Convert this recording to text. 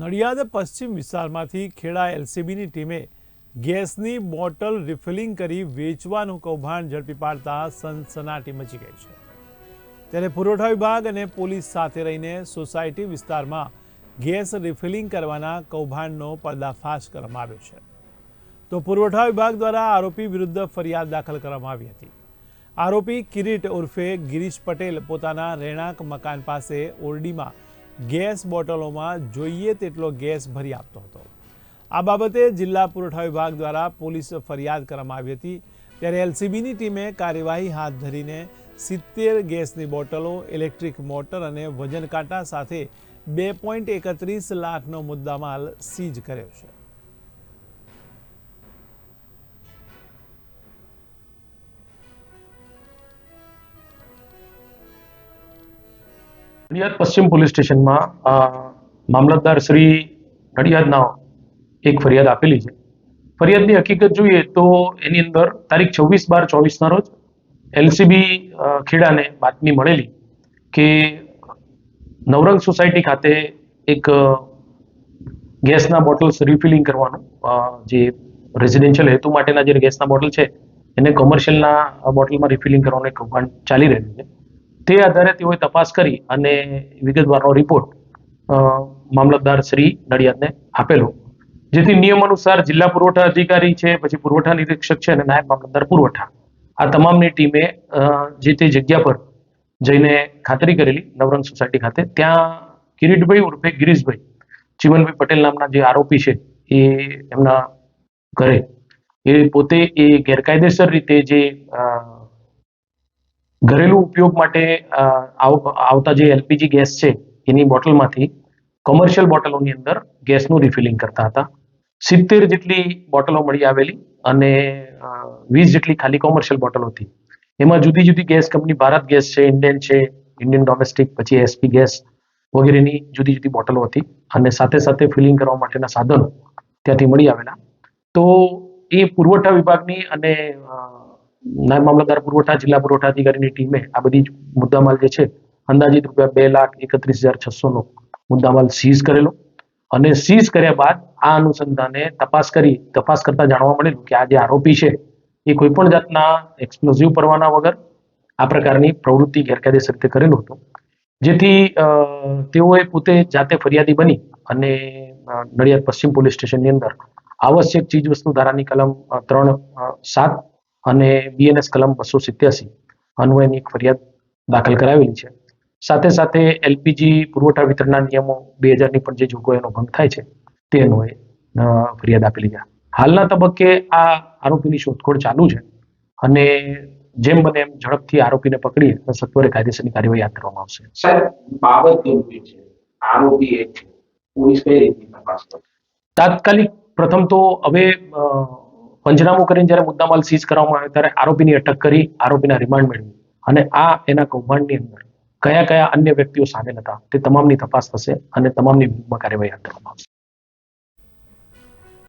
નડિયાદ પશ્ચિમ વિસ્તારમાંથી ખેડા એલસીબીની ટીમે ગેસની બોટલ રિફિલિંગ કરી વેચવાનું કૌભાંડ ઝડપી પાડતા સનસનાટી મચી ગઈ છે. ત્યારે પુરવઠા વિભાગ અને પોલીસ સાથે રહીને સોસાયટી વિસ્તારમાં ગેસ રિફિલિંગ કરવાના કૌભાંડનો પર્દાફાશ કરવામાં આવ્યો છે. તો પુરવઠા વિભાગ દ્વારા આરોપી વિરુદ્ધ ફરિયાદ દાખલ કરવામાં આવી હતી. આરોપી કિરીટ ઉર્ફે ગિરીશ પટેલ પોતાના રહેણાંક મકાન પાસે ઓરડીમાં ગેસ બોટલોમાં જોઈએ તેટલો ગેસ ભરી આપતો હતો. આ બાબતે જિલ્લા પુરવઠા વિભાગ દ્વારા પોલીસ ફરિયાદ કરવામાં આવી હતી. ત્યારે એલસીબીની ટીમે કાર્યવાહી હાથ ધરીને સિત્તેર ગેસની બોટલો, ઇલેક્ટ્રિક મોટર અને વજન કાંટા સાથે બે પોઈન્ટ એકત્રીસ લાખનો મુદ્દામાલ સીઝ કર્યો છે. નડિયાદ પશ્ચિમ પોલીસ સ્ટેશનમાં મામલતદાર શ્રી નડિયાદના એક ફરિયાદ આપેલી છે. ફરિયાદની હકીકત જોઈએ તો એની અંદર તારીખ છવ્વીસ બાર ચોવીસના રોજ એલસીબી ખેડાને બાતમી મળેલી કે નવરંગ સોસાયટી ખાતે એક ગેસના બોટલ્સ રિફિલિંગ કરવાનું જે રેઝિડેન્શિયલ હેતુ માટેના જે ગેસના બોટલ છે, એને કોમર્શિયલના બોટલમાં રિફિલિંગ કરવાનું એક કૌભાંડ ચાલી રહ્યું છે. તે આધારે તેઓએ તપાસ કરી અને વિગતવારનો રિપોર્ટ મામલતદાર શ્રી નડિયાદને આપેલો. જેથી નિયમ અનુસાર જિલ્લા પુરવઠા અધિકારી છે, પછી પુરવઠા નિરીક્ષક છે અને નાયબ મામલતદાર પુરવઠા. આ તમામની ટીમે જે તે જગ્યા પર જઈને ખાતરી કરેલી નવરંગ સોસાયટી ખાતે. ત્યાં કિરીટભાઈ ઉર્ફે ગિરીશભાઈ ચીમનભાઈ પટેલ નામના જે આરોપી છે, એ એમના ઘરે. એ પોતે એ ગેરકાયદેસર રીતે જે ઘરેલું ઉપયોગ માટે આવતા જે એલપીજી ગેસ છે, એની બોટલમાંથી કોમર્શિયલ બોટલોની અંદર ગેસનું રિફિલિંગ કરતા હતા. સિત્તેર જેટલી બોટલો મળી આવેલી અને વીસ જેટલી ખાલી કોમર્શિયલ બોટલો હતી. એમાં જુદી જુદી ગેસ કંપની, ભારત ગેસ છે, ઇન્ડિયન છે, ઇન્ડિયન ડોમેસ્ટિક પછી એસપી ગેસ વગેરેની જુદી જુદી બોટલો હતી અને સાથે સાથે ફિલિંગ કરવા માટેના સાધનો ત્યાંથી મળી આવેલા. તો એ પુરવઠા વિભાગની અને મામલતદાર પુરવઠા, જિલ્લા પુરવઠા અધિકારીની ટીમે આ બધી મુદ્દામાલ જે છે, અંદાજિત રૂપિયા બે લાખ એકત્રીસ હજાર છસો નો મુદ્દામાલ સીઝ કરેલો અને સીઝ કર્યા બાદ આ અનુસંધાને તપાસ કરી, તપાસ કરતા જાણવા મળેલું કે આ જે આરોપી છે, એ કોઈ પણ જાતના એક્સપ્લોઝિવ પરવાના વગર આ પ્રકારની પ્રવૃત્તિ ગેરકાયદેસર રીતે કરેલું હતું. જેથી તેઓએ પોતે જાતે ફરિયાદી બની અને નડિયાદ પશ્ચિમ પોલીસ સ્ટેશનની અંદર આવશ્યક ચીજ વસ્તુ ધારાની કલમ ત્રણ સાત અને બીએનએસ કલમ બસો સિત્યાસી અન્વયની એક ફરિયાદ દાખલ કરાવેલી છે. સાથે સાથે એલપીજી પુરવઠા વિતરણના નિયમો બે હજારની પણ જે જોગવાઈનો ભંગ થાય છે તે અન્વયે ફરિયાદ આપેલી છે. હાલના તબક્કે આ આરોપીની શોધખોળ ચાલુ છે અને જેમ બને એમ ઝડપથી આરોપીને પકડી અને સત્વરે કાયદેસરની કાર્યવાહી હાથ ધરવામાં આવશે. સાહેબ બાબત ગંભીર છે આરોપી એક પોલીસ કઈ રીતની તપાસ કરશે? તાત્કાલિક પ્રથમ તો હવે પંચનામું કરીને જ્યારે મુદ્દામાલ સીઝ કરવામાં આવે ત્યારે આરોપીની અટક કરી, આરોપીના રિમાન્ડ મેળવી અને આ એના કૌભાંડની અંદર કયા કયા અન્ય વ્યક્તિઓ સામેલ હતા તે તમામની તપાસ થશે અને તમામની વિરુદ્ધમાં કાર્યવાહી હાથ ધરવામાં આવશે.